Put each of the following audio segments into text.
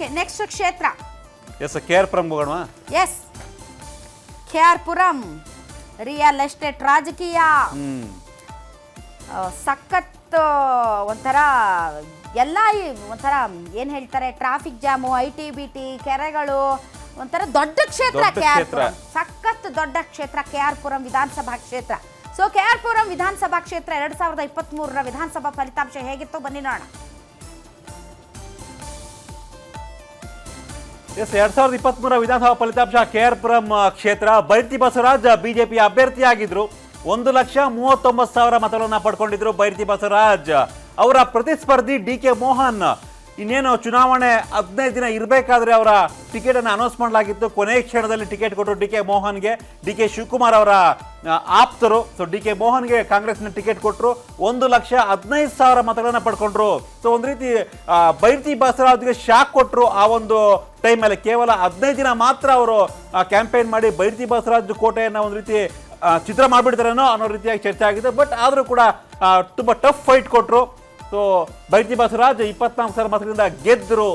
Okay next ಕ್ಷೇತ್ರ. S K R Puram ಹೋಗೋಣ S K R Puram real estate ರಾಜಕೀಯ. ಸಖತ್ ಒಂಥರ ಎಲ್ಲ ಒಂಥರ ಏನ್ ಹೇಳ್ತಾರೆ traffic jam I T B T ಕೆರೆಗಳು ಒಂಥರ ದೊಡ್ಡ ಕ್ಷೇತ್ರ ಕೆ ಆರ್. ಪುರಂ ಸಖತ್ ದೊಡ್ಡ ಕ್ಷೇತ್ರ ಕೆ ಆರ್ ಪುರಂ ವಿಧಾನಸಭಾ ಕ್ಷೇತ್ರ. ಸೊ ಕೆ ಆರ್ ಪುರಂ ವಿಧಾನಸಭಾ ಕ್ಷೇತ್ರ ಎರಡು ಸಾವಿರದ ಇಪ್ಪತ್ತ್ಮೂರರ ವಿಧಾನಸಭಾ ಫಲಿತಾಂಶ ಹೇಗಿತ್ತು? ಬನ್ನಿ ನೋಡೋಣ. ಎಸ್, ಎರಡ್ ಸಾವಿರದ ಇಪ್ಪತ್ಮೂರ ವಿಧಾನಸಭಾ ಫಲಿತಾಂಶ ಕೆಆರ್ಪುರಂ ಆರ್ ಪುರಂ ಕ್ಷೇತ್ರ. ಬೈರ್ತಿ ಬಸವರಾಜ್ ಬಿಜೆಪಿ ಅಭ್ಯರ್ಥಿಯಾಗಿದ್ರು. ಒಂದು ಲಕ್ಷ ಮೂವತ್ತೊಂಬತ್ತು ಸಾವಿರ ಮತಗಳನ್ನು ಪಡ್ಕೊಂಡಿದ್ರು ಬೈರ್ತಿ ಬಸವರಾಜ್. ಅವರ ಪ್ರತಿಸ್ಪರ್ಧಿ ಡಿ ಕೆ ಮೋಹನ್. ಇನ್ನೇನು ಚುನಾವಣೆ ಹದಿನೈದು ದಿನ ಇರಬೇಕಾದ್ರೆ ಅವರ ಟಿಕೆಟ್ ಅನ್ನು ಅನೌನ್ಸ್ ಮಾಡಲಾಗಿತ್ತು. ಕೊನೆಯ ಕ್ಷಣದಲ್ಲಿ ಟಿಕೆಟ್ ಕೊಟ್ಟರು ಡಿ ಕೆ ಮೋಹನ್ಗೆ. ಡಿ ಕೆ ಶಿವಕುಮಾರ್ ಅವರ ಆಪ್ತರು. ಸೊ ಡಿ ಕೆ ಮೋಹನ್ಗೆ ಕಾಂಗ್ರೆಸ್ನ ಟಿಕೆಟ್ ಕೊಟ್ಟರು ಒಂದು ಲಕ್ಷ ಹದಿನೈದು ಸಾವಿರ ಮತಗಳನ್ನು ಪಡ್ಕೊಂಡ್ರು. ಸೊ ಒಂದು ರೀತಿ ಬೈರ್ತಿ ಬಸವರಾಜ್ಗೆ ಶಾಕ್ ಕೊಟ್ಟರು ಆ ಒಂದು ಟೈಮಲ್ಲಿ ಕೇವಲ ಹದಿನೈದು ದಿನ ಮಾತ್ರ ಅವರು ಕ್ಯಾಂಪೇನ್ ಮಾಡಿ ಬೈರ್ತಿ ಬಸವರಾಜ್ ಕೋಟೆಯನ್ನು ಒಂದು ರೀತಿ ಚಿತ್ರ ಮಾಡಿಬಿಡ್ತಾರೇನೋ ಅನ್ನೋ ರೀತಿಯಾಗಿ ಚರ್ಚೆ ಆಗಿದೆ. ಬಟ್ ಆದರೂ ಕೂಡ ತುಂಬ ಟಫ್ ಫೈಟ್ ಕೊಟ್ಟರು ಸೊ ಬೈಟಿ ಬಸವರಾಜ್ ಇಪ್ಪತ್ನಾಲ್ಕು ಸಾವಿರ ಮತಗಳಿಂದ ಗೆದ್ದರು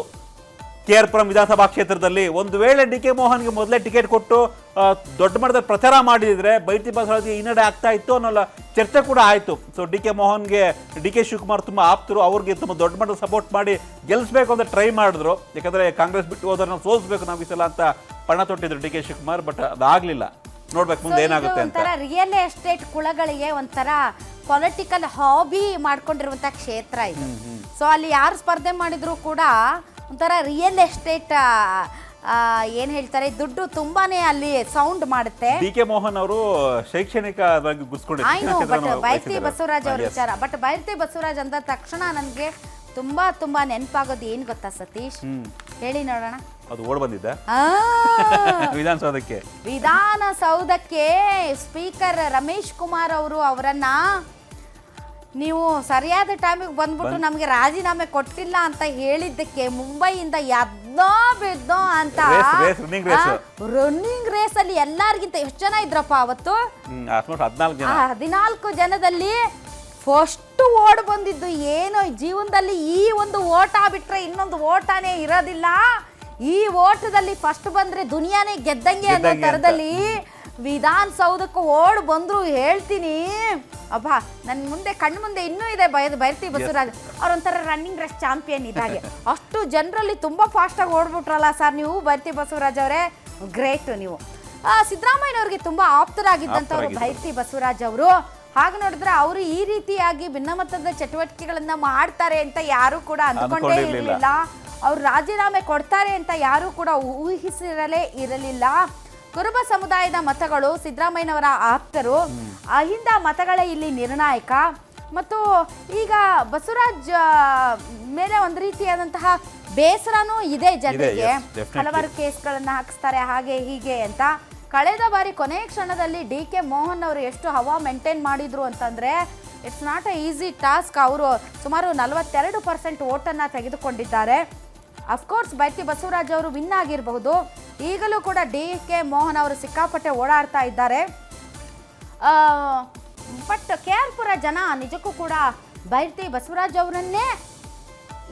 ಕೆ ಆರ್ ಪುರಂ ವಿಧಾನಸಭಾ ಕ್ಷೇತ್ರದಲ್ಲಿ. ಒಂದು ವೇಳೆ ಡಿ ಕೆ ಮೋಹನ್ಗೆ ಮೊದಲೇ ಟಿಕೆಟ್ ಕೊಟ್ಟು ದೊಡ್ಡ ಮಟ್ಟದ ಪ್ರಚಾರ ಮಾಡಿದರೆ ಬೈರ್ತಿ ಬಸವರಾಜ್ಗೆ ಹಿನ್ನಡೆ ಆಗ್ತಾ ಇತ್ತು ಅನ್ನೋ ಚರ್ಚೆ ಕೂಡ ಆಯಿತು. ಸೊ ಡಿ ಕೆ ಮೋಹನ್ಗೆ ಡಿ ಕೆ ಶಿವಕುಮಾರ್ ತುಂಬ ಆಪ್ತರು ಅವ್ರಿಗೆ ತುಂಬ ದೊಡ್ಡ ಮಟ್ಟದ ಸಪೋರ್ಟ್ ಮಾಡಿ ಗೆಲ್ಲಿಸ್ಬೇಕು ಅಂತ ಟ್ರೈ ಮಾಡಿದ್ರು. ಯಾಕಂದರೆ ಕಾಂಗ್ರೆಸ್ ಬಿಟ್ಟು ಹೋದ್ರನ್ನ ಸೋಲ್ಸ್ಬೇಕು ನಾವು ಇಸಲ ಸಲ ಅಂತ ಪಣ ತೊಟ್ಟಿದ್ರು ಡಿ ಕೆ ಶಿವಕುಮಾರ್ ಬಟ್ ಅದಾಗಲಿಲ್ಲ. ನೋಡ್ಬೇಕು ಮುಂದೆ ಏನಾಗುತ್ತೆ ಅಂತ. ರಿಯಲ್ ಎಸ್ಟೇಟ್ ಕುಳಗಳಿಗೆ ಒಂಥರ ಪೊಲಿಟಿಕಲ್ ಹಾಬಿ ಮಾಡ್ಕೊಂಡಿರುವಂತ ಕ್ಷೇತ್ರ ಇದು. ಸೊ ಅಲ್ಲಿ ಯಾರು ಸ್ಪರ್ಧೆ ಮಾಡಿದ್ರು ಕೂಡ ಒಂಥರ ರಿಯಲ್ ಎಸ್ಟೇಟ್ ಏನ್ ಹೇಳ್ತಾರೆ ದುಡ್ಡು ತುಂಬಾನೇ ಅಲ್ಲಿ ಸೌಂಡ್ ಮಾಡುತ್ತೆ. ಡಿ ಕೆ ಮೋಹನ್ ಅವರು ಶೈಕ್ಷಣಿಕ ಬೈರ್ತಿ ಬಸವರಾಜ್ ಅವ್ರ ವಿಚಾರ. ಬಟ್ ಬೈರ್ತಿ ಬಸವರಾಜ್ ಅಂದ ತಕ್ಷಣ ನನಗೆ ತುಂಬಾ ತುಂಬಾ ನೆನಪಾಗೋದು ಏನ್ ಗೊತ್ತಾ ಸತೀಶ್? ಹೇಳಿ ನೋಡೋಣ. ಅದು ಓಡ್ ಬಂದಿದ್ದ? ವಿಧಾನಸೌಧಕ್ಕೆ. ವಿಧಾನಸೌಧಕ್ಕೆ ಸ್ಪೀಕರ್ ರಮೇಶ್ ಕುಮಾರ್ ಅವರು ಅವರನ್ನ ನೀವು ಸರಿಯಾದ ಟೈಮಿಗೆ ಬಂದ್ಬಿಟ್ಟು ನಮಗೆ ರಾಜೀನಾಮೆ ಕೊಟ್ಟಿಲ್ಲ ಅಂತ ಹೇಳಿದ್ದಕ್ಕೆ ಮುಂಬೈಯಿಂದ ಎದ್ದೋ ಬಿದ್ದೋ ಅಂತ. ರನ್ನಿಂಗ್ ರೇಸ್ ಅಲ್ಲಿ ಎಲ್ಲರಿಗಿಂತ ಎಷ್ಟು ಜನ ಇದ್ರಪ್ಪ ಅವತ್ತು? ಹದಿನಾಲ್ಕು ಜನದಲ್ಲಿ ಫಸ್ಟ್ ಓಡ್ ಬಂದಿದ್ದು ಏನೋ? ಜೀವನದಲ್ಲಿ ಈ ಒಂದು ಓಟ ಬಿಟ್ರೆ ಇನ್ನೊಂದು ಓಟನೇ ಇರೋದಿಲ್ಲ. ಈ ಓಟದಲ್ಲಿ ಫಸ್ಟ್ ಬಂದ್ರೆ ದುನಿಯಾನೇ ಗೆದ್ದಂಗೆ ಅನ್ನೋ ತರದಲ್ಲಿ ವಿಧಾನಸೌಧಕ್ಕೆ ಓಡ್ ಬಂದ್ರು ಹೇಳ್ತೀನಿ. ಅಬ್ಬಾ ನನ್ನ ಮುಂದೆ ಕಣ್ಣು ಮುಂದೆ ಇನ್ನೂ ಇದೆ ಬಯದು ಬೈರ್ತಿ ಬಸವರಾಜ್. ಅವ್ರೊಂಥರ ರನ್ನಿಂಗ್ ರೇಸ್ ಚಾಂಪಿಯನ್ ಇದ್ದಾಗೆ. ಅಷ್ಟು ಜನರಲ್ಲಿ ತುಂಬಾ ಫಾಸ್ಟಾಗಿ ಓಡ್ಬಿಟ್ರಲ್ಲ ಸರ್ ನೀವು ಬೈರ್ತಿ ಬಸವರಾಜ್ ಅವರೇ? ಗ್ರೇಟ್ ನೀವು. ಆ, ಸಿದ್ದರಾಮಯ್ಯನವ್ರಿಗೆ ತುಂಬಾ ಆಪ್ತರಾಗಿದ್ದಂಥವ್ರು. ಬೈರ್ತಿ ಬಸವರಾಜ್ ಅವರು. ಹಾಗೆ ನೋಡಿದ್ರೆ ಅವರು ಈ ರೀತಿಯಾಗಿ ಭಿನ್ನಮತದ ಚಟುವಟಿಕೆಗಳನ್ನ ಮಾಡ್ತಾರೆ ಅಂತ ಯಾರು ಕೂಡ ಅಂದ್ಕೊಂಡೇ. ಇರಲಿಲ್ಲ. ಅವ್ರು ರಾಜೀನಾಮೆ ಕೊಡ್ತಾರೆ ಅಂತ ಯಾರು ಕೂಡ ಊಹಿಸಿರಲೇ ಇರಲಿಲ್ಲ. ಕುರುಬ ಸಮುದಾಯದ ಮತಗಳು ಸಿದ್ದರಾಮಯ್ಯನವರ ಆಪ್ತರು ಅಹಿಂದ ಮತಗಳೇ ಇಲ್ಲಿ ನಿರ್ಣಾಯಕ. ಮತ್ತು ಈಗ ಬಸವರಾಜ್ ಮೇಲೆ ಒಂದು ರೀತಿಯಾದಂತಹ ಬೇಸರನೂ ಇದೆ ಜನರಿಗೆ. ಹಲವಾರು ಕೇಸ್ಗಳನ್ನು ಹಾಕಿಸ್ತಾರೆ ಹಾಗೆ ಹೀಗೆ ಅಂತ. ಕಳೆದ ಬಾರಿ ಕೊನೆಯ ಕ್ಷಣದಲ್ಲಿ ಡಿ ಕೆ ಮೋಹನ್ ಅವರು ಎಷ್ಟು ಹವಾ ಮೇಂಟೈನ್ ಮಾಡಿದ್ರು ಅಂತಂದ್ರೆ it's not a easy task ಅವರು ಸುಮಾರು ನಲವತ್ತೆರಡು ಪರ್ಸೆಂಟ್ ಓಟನ್ನು ತೆಗೆದುಕೊಂಡಿದ್ದಾರೆ. ಅಫ್ಕೋರ್ಸ್ ಬೈತಿ ಬಸವರಾಜ್ ಅವರು ವಿನ್ ಆಗಿರಬಹುದು. ಈಗಲೂ ಕೂಡ ಡಿ ಕೆ ಮೋಹನ್ ಅವರು ಸಿಕ್ಕಾಪಟ್ಟೆ ಓಡಾಡ್ತಾ ಇದ್ದಾರೆ. ಬಟ್ ಕೆ ಆರ್ ಪುರ ಜನ ನಿಜಕ್ಕೂ ಕೂಡ ಬೈರ್ತಿ ಬಸವರಾಜ್ ಅವರನ್ನೇ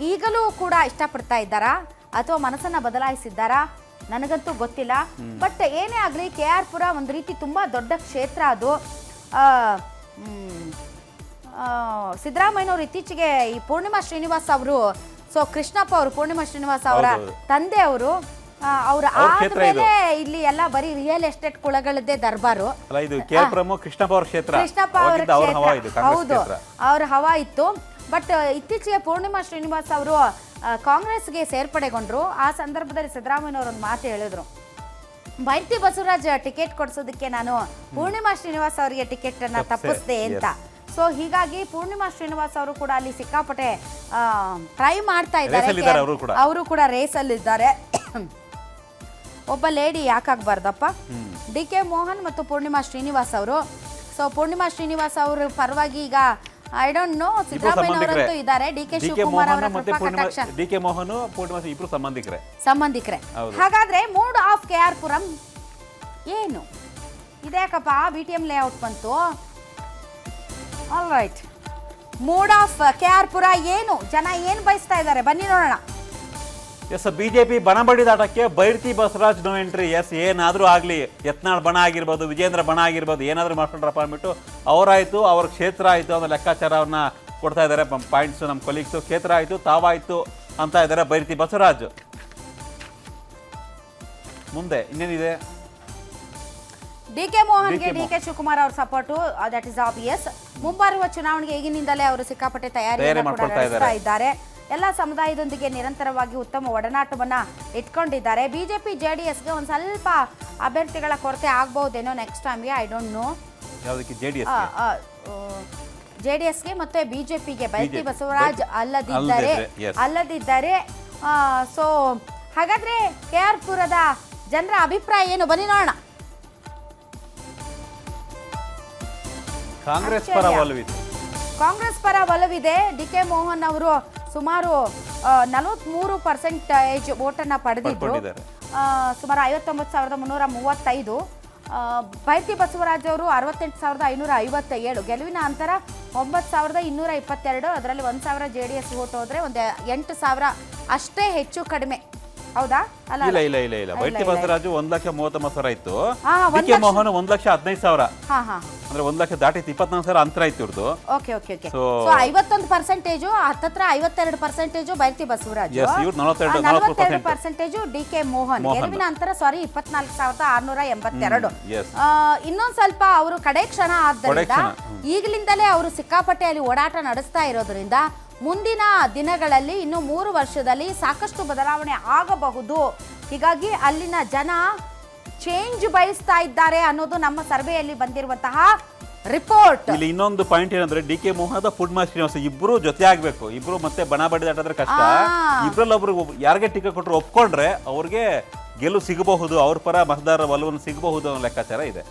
ಈಗಲೂ ಕೂಡ ಇಷ್ಟಪಡ್ತಾ ಇದ್ದಾರಾ? ಅಥವಾ ಮನಸ್ಸನ್ನು ಬದಲಾಯಿಸಿದ್ದಾರಾ? ನನಗಂತೂ ಗೊತ್ತಿಲ್ಲ. ಬಟ್ ಏನೇ ಆಗಲಿ ಕೆ ಆರ್ ಪುರ ಒಂದು ರೀತಿ ತುಂಬ ದೊಡ್ಡ ಕ್ಷೇತ್ರ ಅದು. ಸಿದ್ದರಾಮಯ್ಯನವರು ಇತ್ತೀಚೆಗೆ ಈ ಪೂರ್ಣಿಮಾ ಶ್ರೀನಿವಾಸ್ ಅವರು ಸೊ ಕೃಷ್ಣಪ್ಪ ಅವರು ಪೂರ್ಣಿಮಾ ಶ್ರೀನಿವಾಸ್ ಅವರ. ತಂದೆ ಅವರು ಅವ್ರ ಆದ್ಮೇಲೆ ಇಲ್ಲಿ ಎಲ್ಲ ಬರೀ ರಿಯಲ್ ಎಸ್ಟೇಟ್ ಕುಳಗಳದ್ದೇ ದರ್ಬಾರು. ಅಲ್ಲ ಇದು ಕೆ ಆರ್ ಪುರಂ ಕೃಷ್ಣಪ್ಪ ಅವ್ರ ಕ್ಷೇತ್ರ. ಕೃಷ್ಣಪ್ಪ ಅವರ ಅವಾಗಿಂದ ಹವಾ ಇದು ಕ್ಷೇತ್ರ ಕಾಂಗ್ರೆಸ್ ಹೌದು. ಕ್ಷೇತ್ರ. ಅವ್ರ ಹವಾ ಇತ್ತು. ಬಟ್ ಇತ್ತೀಚೆಗೆ ಪೂರ್ಣಿಮಾ ಶ್ರೀನಿವಾಸ್ ಅವರು ಕಾಂಗ್ರೆಸ್ಗೆ ಸೇರ್ಪಡೆಗೊಂಡ್ರು. ಆ ಸಂದರ್ಭದಲ್ಲಿ ಸಿದ್ದರಾಮಯ್ಯನವರು ಒಂದು ಮಾತು ಹೇಳಿದ್ರು. ಬೈರ್ತಿ ಬಸವರಾಜ್ ಟಿಕೆಟ್ ಕೊಡಿಸೋದಕ್ಕೆ ನಾನು ಪೂರ್ಣಿಮಾ ಶ್ರೀನಿವಾಸ್ ಅವರಿಗೆ ಟಿಕೆಟ್ ಅನ್ನ ತಪ್ಸೆ, ತಪ್ಪಿಸ್ದೆ ಅಂತ. ಸೊ ಹೀಗಾಗಿ ಪೂರ್ಣಿಮಾ ಶ್ರೀನಿವಾಸ್ ಅವರು ಕೂಡ ಅಲ್ಲಿ ಸಿಕ್ಕಾಪಟ್ಟೆ ಟ್ರೈ ಮಾಡ್ತಾ Race ಇದ್ದಾರೆ. ಇದ್ದಾರೆ ಅವರು ಕೂಡ. ಅವರು ಕೂಡ ರೇಸಲ್ಲಿದ್ದಾರೆ ಒಬ್ಬ ಲೇಡಿ ಯಾಕಾಗಬಾರ್ದಪ್ಪ ಡಿ ಕೆ ಮೋಹನ್ ಮತ್ತು ಪೂರ್ಣಿಮಾ ಶ್ರೀನಿವಾಸ್ ಅವರು. ಸೊ ಪೂರ್ಣಿಮಾ ಶ್ರೀನಿವಾಸ್ ಅವರು ಪರವಾಗಿ ಈಗ ಐ ಡೋಂಟ್ ನೋ ಇಬ್ರು ಸಿದ್ದರಾಮಯ್ಯ ಸಂಬಂಧಿಕರೇ. ಇದ್ದಾರೆ ಡಿ ಕೆ ಶಿವಕುಮಾರ್ ಅವರ ಕೃಪಾ ಕಟಾಕ್ಷ ಡಿ ಕೆ ಮೋಹನ್ ಪೂರ್ಣಿಮಾ ಇಬ್ರು ಸಂಬಂಧಿಕರೇ. ಹಾಗಾದ್ರೆ mood of K R Puram ಏನು? ಇದ್ಯಾಕಪ್ಪ? ಬಿ ಟಿ ಎಂ ಲೇಔಟ್ ಬಂತು. All right mood of K R Pura ಏನು? ಜನ ಏನು ಬಯಸ್ತಾ ಇದ್ದಾರೆ? ಬನ್ನಿ ನೋಡೋಣ. ಎಸ್ ಬಿಜೆಪಿ ಬಣ ಬಡಿದಾಟಕ್ಕೆ Byrathi Basavaraj no entry. Yes ಏನಾದರೂ ಆಗಲಿ ಯತ್ನಾಳ್ ಬಣ ಆಗಿರ್ಬೋದು ವಿಜೇಂದ್ರ ಬಣ ಆಗಿರ್ಬೋದು ಏನಾದರೂ ಮಾಡ್ಕೊಂಡ್ರಪ್ಪ ಅಂದ್ಬಿಟ್ಟು ಅವರಾಯಿತು ಅವ್ರ ಕ್ಷೇತ್ರ ಆಯಿತು ಅನ್ನೋ ಲೆಕ್ಕಾಚಾರವನ್ನ ಕೊಡ್ತಾ ಇದ್ದಾರೆ. ಪಾಯಿಂಟ್ಸ್ ನಮ್ಮ ಕೊಲೀಗ್ಸು ಕ್ಷೇತ್ರ ಆಯಿತು ತಾವಾಯಿತು ಅಂತ ಇದ್ದಾರೆ ಬೈರ್ತಿ ಬಸವರಾಜ್. ಮುಂದೆ ಇನ್ನೇನಿದೆ? ಡಿ ಕೆ ಮೋಹನ್ಗೆ ಡಿ ಕೆ ಶಿವಕುಮಾರ್ ಅವ್ರ ಸಪೋರ್ಟು ದಟ್ ಇಸ್ ಆಬ್ವಿಯಸ್ ಮುಂಬರುವ ಚುನಾವಣೆಗೆ ಈಗಿನಿಂದಲೇ ಅವರು ಸಿಕ್ಕಾಪಟ್ಟೆ ತಯಾರಿ ಮಾಡ್ತಾ ಇದ್ದಾರೆ. ಎಲ್ಲ ಸಮುದಾಯದೊಂದಿಗೆ ನಿರಂತರವಾಗಿ ಉತ್ತಮ ಒಡನಾಟವನ್ನು ಇಟ್ಕೊಂಡಿದ್ದಾರೆ. B J P J D ಎಸ್ಗೆ ಒಂದು ಸ್ವಲ್ಪ ಅಭ್ಯರ್ಥಿಗಳ ಕೊರತೆ ಆಗ್ಬೋದೇನೋ ನೆಕ್ಸ್ಟ್ ಟೈಮ್ಗೆ ಐ ಡೋಂಟ್ ನೋ ಯಾವುದಕ್ಕೆ? J D S J D ಎಸ್ಗೆ ಮತ್ತೆ ಬಿಜೆಪಿಗೆ ಬೈತಿ BJP. ಬಸವರಾಜ್ ಅಲ್ಲದಿದ್ದಾರೆ. ಅಲ್ಲದಿದ್ದರೆ ಸೊ ಹಾಗಾದ್ರೆ ಕೆ ಆರ್ ಪುರದ ಜನರ ಅಭಿಪ್ರಾಯ ಏನು? ಬನ್ನಿ ನೋಡೋಣ. ಕಾಂಗ್ರೆಸ್ ಪರ ಒಲವಿದೆ. ಕಾಂಗ್ರೆಸ್ ಪರ ಒಲವಿದೆ. ಡಿ ಕೆ ಮೋಹನ್ ಅವರು ಸುಮಾರು ನಲವತ್ಮೂರು ಪರ್ಸೆಂಟೇಜ್ ಓಟನ್ನು ಪಡೆದಿದ್ದು. ಸುಮಾರು ಐವತ್ತೊಂಬತ್ತು ಸಾವಿರದ ಮುನ್ನೂರ ಮೂವತ್ತೈದು. ಬೈತಿ ಬಸವರಾಜ್ ಅವರು ಅರವತ್ತೆಂಟು ಸಾವಿರದ ಐನೂರ ಐವತ್ತ ಏಳು ಗೆಲುವಿನ ಅಂತರ ಒಂಬತ್ತು ಸಾವಿರದ ಇನ್ನೂರ ಇಪ್ಪತ್ತೆರಡು. ಅದರಲ್ಲಿ ಒಂದು ಸಾವಿರ ಜೆ ಡಿ ಎಸ್ ಓಟ್ ಹೋದರೆ ಒಂದು ಎಂಟು ಸಾವಿರ ಅಷ್ಟೇ ಹೆಚ್ಚು ಕಡಿಮೆ. ಹೌದಾ? ಅಲ್ಲ ಇಲ್ಲ ಇಲ್ಲ ಇಲ್ಲ ಇಲ್ಲ. ವೈಟಿ. ಬಸವರಾಜು ಒಂದ್ ಲಕ್ಷ ಮೂವತ್ತೊಂಬತ್ತು ಸಾವಿರ ಇತ್ತು. ಹಾ, ಡಿ ಒಂದ್ ಕೆ ಲಕ್ಷ- ಮೋಹನ್ ಒಂದ್ ಲಕ್ಷ ಹದಿನೈದು ಸಾವಿರ. ಹಾ ಹಾ. ಅಂದ್ರೆ ಒಂದ್ ಲಕ್ಷ ದಾಟಿ ಇಪ್ಪತ್ನಾಲ್ಕು ಸಾವಿರ ಅಂತರ ಇತ್ತು ಇವ್ರದ್ದು okay okay okay. So- so ಐವತ್ತೊಂದು ಪರ್ಸೆಂಟೇಜು ಹತ್ತತ್ರ ಐವತ್ತೆರಡು ಪರ್ಸೆಂಟೇಜು ಬೈರ್ತಿ ಬಸವರಾಜ್. Yes, ಇವ್ರು ನಲವತ್ತೆರಡು, ನಲವತ್ತೆರಡು 40% percentage D K Mohan. Mohan. ಗೆಲುವಿನ ಅಂತರ ಸಾರಿ ಇಪ್ಪತ್ನಾಲ್ಕು ಸಾವಿರದ ಆರ್ನೂರ ಎಂಬತ್ತೆರಡು. ಹ್ಮ್, yes. ಆ, ಇನ್ನೊಂದ್ ಸ್ವಲ್ಪ ಅವರು ಕಡೆ ಕ್ಷಣ ಆದ್ದರಿಂದ ಕ್ಷಣ, ಹ್ಮ್. ಈಗಲಿಂದಲೇ ಅವರು ಸಿಕ್ಕಾಪಟ್ಟೆ ಅಲ್ಲಿ ಓಡಾಟ ನಡೆಸ್ತಾ ಇರೋದ್ರಿಂದ ಮುಂದಿನ ದಿನಗಳಲ್ಲಿ ಇನ್ನು ಮೂರು ವರ್ಷದಲ್ಲಿ ಸಾಕಷ್ಟು ಬದಲಾವಣೆ ಆಗಬಹುದು. ಹೀಗಾಗಿ ಅಲ್ಲಿನ ಜನ ಚೇಂಜ್ ಬಯಸ್ತಾ ಇದ್ದಾರೆ ಅನ್ನೋದು ನಮ್ಮ ಸರ್ವೆಯಲ್ಲಿ ಬಂದಿರುವಂತಹ ರಿಪೋರ್ಟ್ ಇಲ್ಲಿ ಇನ್ನೊಂದು ಪಾಯಿಂಟ್ ಏನಂದ್ರೆ ಡಿ ಕೆ ಮೋಹನ್ ಫುಡ್ ಮಾಸ್ ಶ್ರೀನಿವಾಸ ಇಬ್ರು ಜೊತೆ ಆಗ್ಬೇಕು. ಇಬ್ರು ಮತ್ತೆ ಬಣ ಬಡಿದಾಟದ್ರೆ ಕಷ್ಟ. ಇಬ್ರಲ್ಲೊಬ್ರು ಇಬ್ರಲ್ಲಿ ಒಬ್ರು ಯಾರಿಗೆ ಟಿಕೆಟ್ ಕೊಟ್ಟರು ಒಪ್ಕೊಂಡ್ರೆ ಅವ್ರಿಗೆ ಗೆಲುವು ಸಿಗಬಹುದು ಅವ್ರ ಪರ ಮತದಾರರ ಒಲವನ್ನು ಸಿಗಬಹುದು ಅನ್ನೋ ಲೆಕ್ಕಾಚಾರ ಇದೆ.